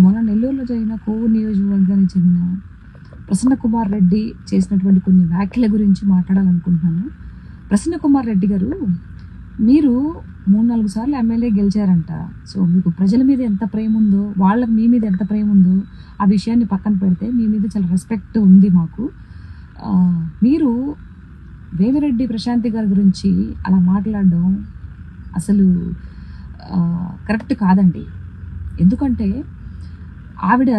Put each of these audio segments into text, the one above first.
మొన్న నెల్లూరులో జరిగిన కోవూరు నియోజకవర్గానికి చెందిన ప్రసన్న కుమార్ రెడ్డి చేసినటువంటి కొన్ని వ్యాఖ్యల గురించి మాట్లాడాలనుకుంటున్నాను. ప్రసన్న కుమార్ రెడ్డి గారు మీరు మూడు నాలుగు సార్లు ఎమ్మెల్యే గెలిచారంట. సో మీకు ప్రజల మీద ఎంత ప్రేమ ఉందో వాళ్ళకి మీ మీద ఎంత ప్రేమ ఉందో ఆ విషయాన్ని పక్కన పెడితే మీ మీద చాలా రెస్పెక్ట్ ఉంది మాకు. మీరు వేమిరెడ్డి ప్రశాంతి గారి గురించి అలా మాట్లాడడం అసలు కరెక్ట్ కాదండి. ఎందుకంటే ఆవిడ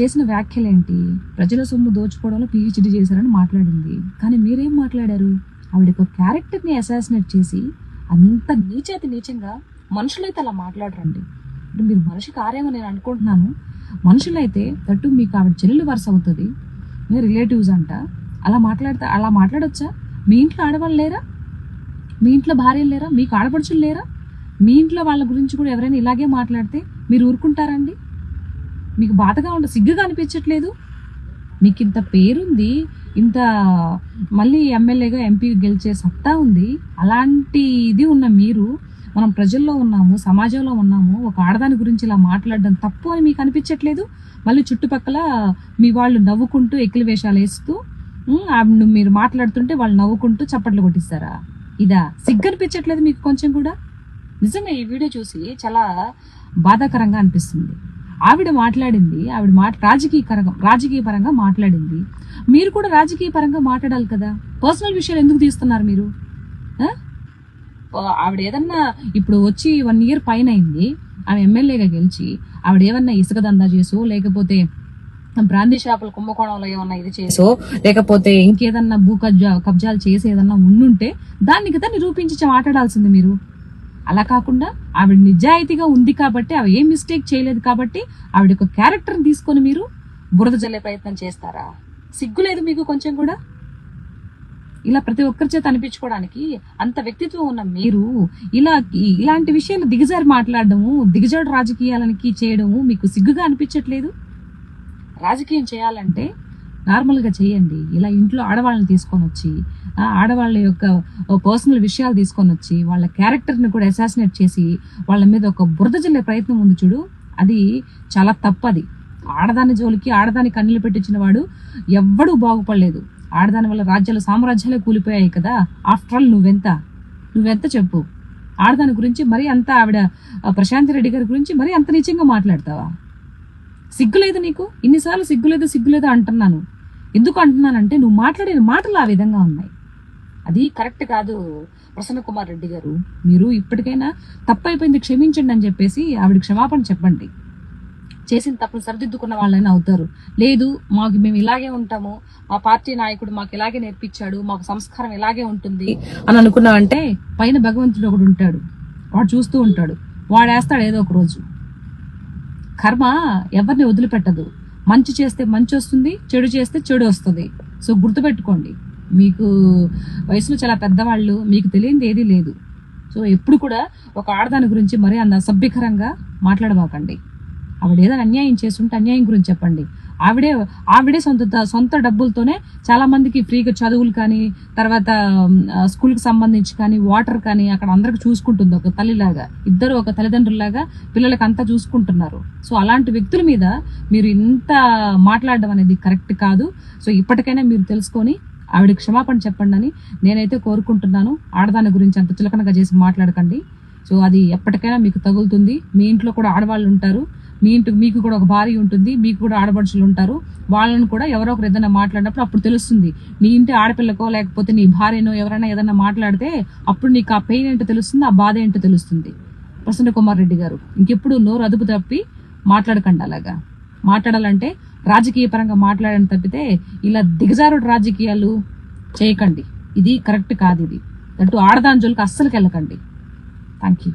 చేసిన వ్యాఖ్యలు ఏంటి ప్రజల సొమ్ము దోచుకోవడంలో పిహెచ్డి చేశారని మాట్లాడింది. కానీ మీరేం మాట్లాడారు? ఆవిడ ఒక క్యారెక్టర్ని అసాసినేట్ చేసి అంత నీచేతి నీచంగా మనుషులైతే అలా మాట్లాడరండి. అంటే మీరు మనిషి కారేమో నేను అనుకుంటున్నాను. మనుషులైతే తట్టు మీకు ఆవిడ చెల్లెలు వరుస అవుతుంది. మీ రిలేటివ్స్ అంట. అలా మాట్లాడితే అలా మాట్లాడొచ్చా? మీ ఇంట్లో ఆడవాళ్ళు లేరా? మీ ఇంట్లో భార్యలు లేరా? మీకు ఆడపడుచులు లేరా? మీ ఇంట్లో వాళ్ళ గురించి కూడా ఎవరైనా ఇలాగే మాట్లాడితే మీరు ఊరుకుంటారండి? మీకు బాధగా ఉండ సిగ్గుగా అనిపించట్లేదు? మీకు ఇంత పేరుంది ఇంత మళ్ళీ ఎమ్మెల్యేగా ఎంపీ గెలిచే సత్తా ఉంది. అలాంటి ఇది ఉన్న మీరు మనం ప్రజల్లో ఉన్నాము సమాజంలో ఉన్నాము ఒక ఆడదాని గురించి ఇలా మాట్లాడడం తప్పు అని మీకు అనిపించట్లేదు? మళ్ళీ చుట్టుపక్కల మీ వాళ్ళు నవ్వుకుంటూ ఎక్కిలి వేషాలు వేస్తూ ఆవిడ మీరు మాట్లాడుతుంటే వాళ్ళు నవ్వుకుంటూ చప్పట్లు కొట్టిస్తారా? ఇదా సిగ్గు అనిపించట్లేదు మీకు కొంచెం కూడా? నిజంగా ఈ వీడియో చూసి చాలా బాధాకరంగా అనిపిస్తుంది. ఆవిడ మాట్లాడింది ఆవిడ మాట రాజకీయ రాజకీయ పరంగా మాట్లాడింది. మీరు కూడా రాజకీయ పరంగా మాట్లాడాలి కదా. పర్సనల్ విషయాలు ఎందుకు తీస్తున్నారు మీరు? ఆవిడ ఏదన్నా ఇప్పుడు వచ్చి వన్ ఇయర్ పైన అయింది ఆమె ఎమ్మెల్యేగా గెలిచి ఆవిడ ఏమన్నా ఇసుక దందా చేసో లేకపోతే బ్రాందీ షాపుల కుంభకోణంలో ఏమన్నా ఇది చేసో లేకపోతే ఇంకేదన్నా భూ కబ్జా కబ్జాలు చేసి ఏదన్నా ఉండుంటే దాన్ని కదా నిరూపించి మాట్లాడాల్సింది మీరు. అలా కాకుండా ఆవిడ నిజాయితీగా ఉంది కాబట్టి ఆవిడ ఏం మిస్టేక్ చేయలేదు కాబట్టి ఆవిడ యొక్క క్యారెక్టర్ని తీసుకొని మీరు బురద జల్లే ప్రయత్నం చేస్తారా? సిగ్గు లేదు మీకు కొంచెం కూడా? ఇలా ప్రతి ఒక్కరి చేత అనిపించుకోవడానికి అంత వ్యక్తిత్వం ఉన్న మీరు ఇలా ఇలాంటి విషయాలు దిగజారి మాట్లాడడము దిగజాడు రాజకీయాలకి చేయడము మీకు సిగ్గుగా అనిపించట్లేదు? రాజకీయం చేయాలంటే నార్మల్గా చేయండి. ఇలా ఇంట్లో ఆడవాళ్ళని తీసుకొని వచ్చి ఆడవాళ్ళ యొక్క పర్సనల్ విషయాలు తీసుకొని వచ్చి వాళ్ళ క్యారెక్టర్ని కూడా అసాసినేట్ చేసి వాళ్ళ మీద ఒక బురద జల్లే ప్రయత్నం ఉంది చూడు. అది చాలా తప్పది. ఆడదాని జోలికి ఆడదాని కన్నులు పెట్టించిన వాడు ఎవ్వడూ బాగుపడలేదు. ఆడదాని వల్ల రాజ్యాలు సామ్రాజ్యాలే కూలిపోయాయి కదా. ఆఫ్టర్ ఆల్ నువ్వెంత? నువ్వెంత చెప్పు? ఆడదాని గురించి మరీ అంత ఆవిడ ప్రశాంత్ ప్రశాంతి రెడ్డి గారి గురించి మరీ అంత నిజంగా మాట్లాడతావా? సిగ్గులేదు నీకు? ఇన్నిసార్లు సిగ్గులేదు సిగ్గులేదు అంటున్నాను. ఎందుకు అంటున్నానంటే నువ్వు మాట్లాడిన మాటలు ఆ విధంగా ఉన్నాయి. అది కరెక్ట్ కాదు. ప్రసన్న కుమార్ రెడ్డి గారు మీరు ఇప్పటికైనా తప్పైపోయింది క్షమించండి అని చెప్పేసి ఆవిడ క్షమాపణ చెప్పండి. చేసిన తప్పులు సరిదిద్దుకున్న వాళ్ళైనా అవుతారు. లేదు మాకు మేము ఇలాగే ఉంటాము. మా పార్టీ నాయకుడు మాకు ఇలాగే నేర్పించాడు మాకు సంస్కారం ఇలాగే ఉంటుంది అని అనుకున్నామంటే పైన భగవంతుడు ఒకడు ఉంటాడు. వాడు చూస్తూ ఉంటాడు. వాడు వేస్తాడు ఏదో ఒక రోజు. కర్మ ఎవరిని వదిలిపెట్టదు. మంచి చేస్తే మంచి వస్తుంది చెడు చేస్తే చెడు వస్తుంది. సో గుర్తుపెట్టుకోండి. మీకు వయసులో చాలా పెద్దవాళ్ళు మీకు తెలియంది ఏదీ లేదు. సో ఎప్పుడు కూడా ఒక ఆడదాని గురించి మరీ అంత అసభ్యకరంగా మాట్లాడబాకండి. ఆవిడ ఏదైనా అన్యాయం చేస్తుంటే అన్యాయం గురించి చెప్పండి. ఆవిడే ఆవిడే సొంత సొంత డబ్బులతోనే చాలామందికి ఫ్రీగా చదువులు కానీ తర్వాత స్కూల్కి సంబంధించి కానీ వాటర్ కానీ అక్కడ అందరికి చూసుకుంటుంది ఒక తల్లిలాగా. ఇద్దరు ఒక తల్లిదండ్రులాగా పిల్లలకి అంతా చూసుకుంటున్నారు. సో అలాంటి వ్యక్తుల మీద మీరు ఇంత మాట్లాడడం అనేది కరెక్ట్ కాదు. సో ఇప్పటికైనా మీరు తెలుసుకొని ఆవిడ క్షమాపణ చెప్పండి అని నేనైతే కోరుకుంటున్నాను. ఆడదాని గురించి అంత చులకనగా చేసి మాట్లాడకండి. సో అది ఎప్పటికైనా మీకు తగులుతుంది. మీ ఇంట్లో కూడా ఆడవాళ్ళు ఉంటారు. మీ ఇంటికి మీకు కూడా ఒక భార్య ఉంటుంది. మీకు కూడా ఆడపడుచులు ఉంటారు. వాళ్ళని కూడా ఎవరో ఒకరు ఏదైనా మాట్లాడినప్పుడు అప్పుడు తెలుస్తుంది. నీ ఇంటి ఆడపిల్లకో లేకపోతే నీ భార్యనో ఎవరైనా ఏదైనా మాట్లాడితే అప్పుడు నీకు ఆ పెయిన్ ఏంటో తెలుస్తుంది ఆ బాధ ఏంటో తెలుస్తుంది. ప్రసన్న కుమార్ రెడ్డి గారు ఇంకెప్పుడు నోరు అదుపు తప్పి మాట్లాడకండి అలాగా. మాట్లాడాలంటే రాజకీయ పరంగా మాట్లాడడం తప్పితే ఇలా దిగజారుడు రాజకీయాలు చేయకండి. ఇది కరెక్ట్ కాదు ఇది. అంటూ ఆడదాని జోలికి అస్సలు వెళ్ళకండి. Thank you